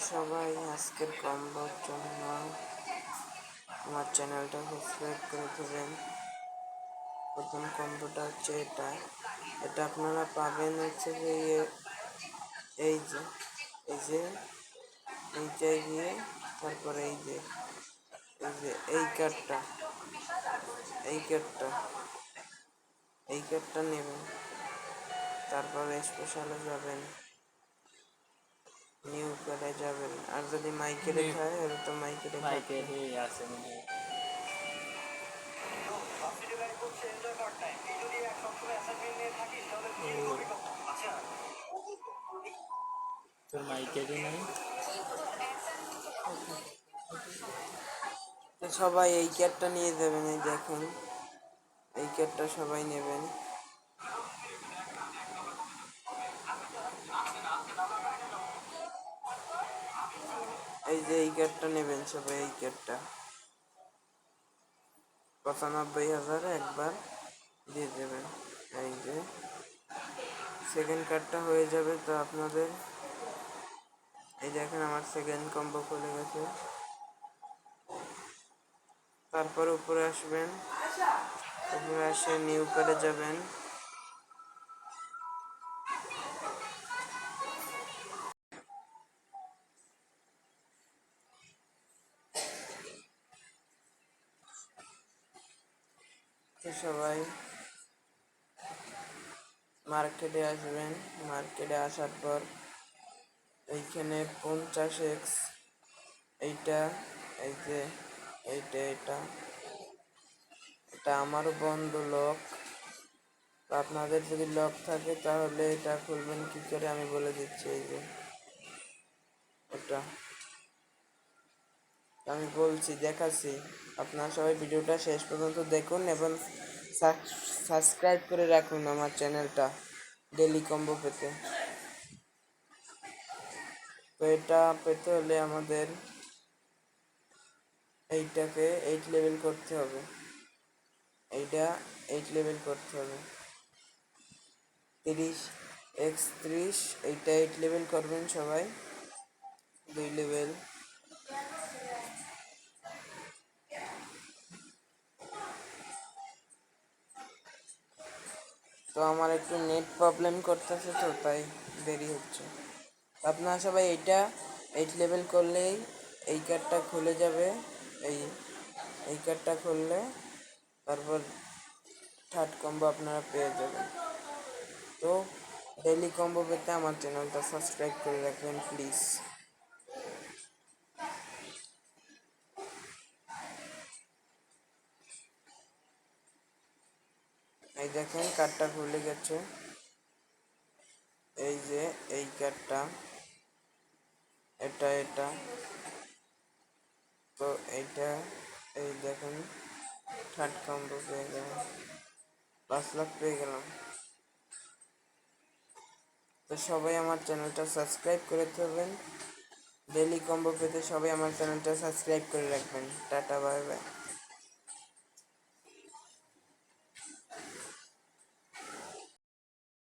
সবাই আজকের কম্বোর জন্য আমার চ্যানেলটা সাবস্ক্রাইব করে দেবেন। প্রথম কম্বোটা হচ্ছে এটা। এটা আপনারা পাবেন হচ্ছে যে ইয়ে- এই যে এই যে এইটাই গিয়ে, তারপরে এই যে এই যে, এই কার্ডটা এই কার্ডটা এই কার্ডটা নেবেন। তারপরে স্পেশালে যাবেন। নিউ করে যাবেন। আর যদি New- খায় তাহলে তো মাইকে আছে মনে হয়। তোর নেই? তো সবাই এই ক্যাটটা নিয়ে যাবেন এই দেখুন। এই ক্যাটটা সবাই নেবেন। এই যে এই ক্যাটটা নেবেন সবাই, এই ক্যাটটা পঁচানব্বই হাজার একবার দিয়ে দেবেন। এই যে। সেকেন্ড কার্ডটা হয়ে যাবে তো আপনাদের। এই দেখেন আমার সেকেন্ড কম্বো খুলে গেছে। তারপর উপরে আসবেন। উপরে আসে নিউ কার্ডে যাবেন। তো সবাই। মার্কেটে আসবেন। মার্কেটে আসার পর এইখানে পঞ্চাশ এক্স, এইটা, এই যে এইটা এটা এটা আমার বন্ধ লক। আপনাদের যদি লক থাকে তাহলে এটা খুলবেন। কি করে আমি বলে দিচ্ছি এই যে। এটা আমি বলছি, দেখাচ্ছি। আপনারা সবাই ভিডিওটা শেষ পর্যন্ত দেখুন এবং সাবস্ক্রাইব করে রাখুন আমার চ্যানেলটা ডেলি কম্বো পেতে। তো এটা পেতে হলে আমাদের এইটাকে এইট লেভেল করতে হবে। এইটা এইট লেভেল করতে হবে। তিরিশ এক্স ত্রিশ এইটা এইট লেভেল করবেন সবাই। দুই লেভেল তো আমার একটু নেট প্রবলেম করতেছে তো, তাই দেরি হচ্ছে। আপনারা সবাই এইটা এইট লেভেল করলেই এই কার্ডটা খুলে যাবে, এই এই কার্ডটা খুললে তারপর থার্ড কম্বো আপনারা পেয়ে যাবেন। তো ডেলি কম্বো পেতে আমার চ্যানেলটা সাবস্ক্রাইব করে রাখবেন প্লিজ এই দেখেন কার্ডটা খুলে গেছে। এই যে এই কার্ডটা এটা এটা, তো এইটা এই দেখেন থার্ড কম্বো পেয়ে গেলাম, পাঁচ লাখ পেয়ে গেলাম। তো সবাই আমার চ্যানেলটা সাবস্ক্রাইব করে দেবেন ডেলি কম্বো পেতে সবাই আমার চ্যানেলটা সাবস্ক্রাইব করে রাখবেন। Tata, bye bye.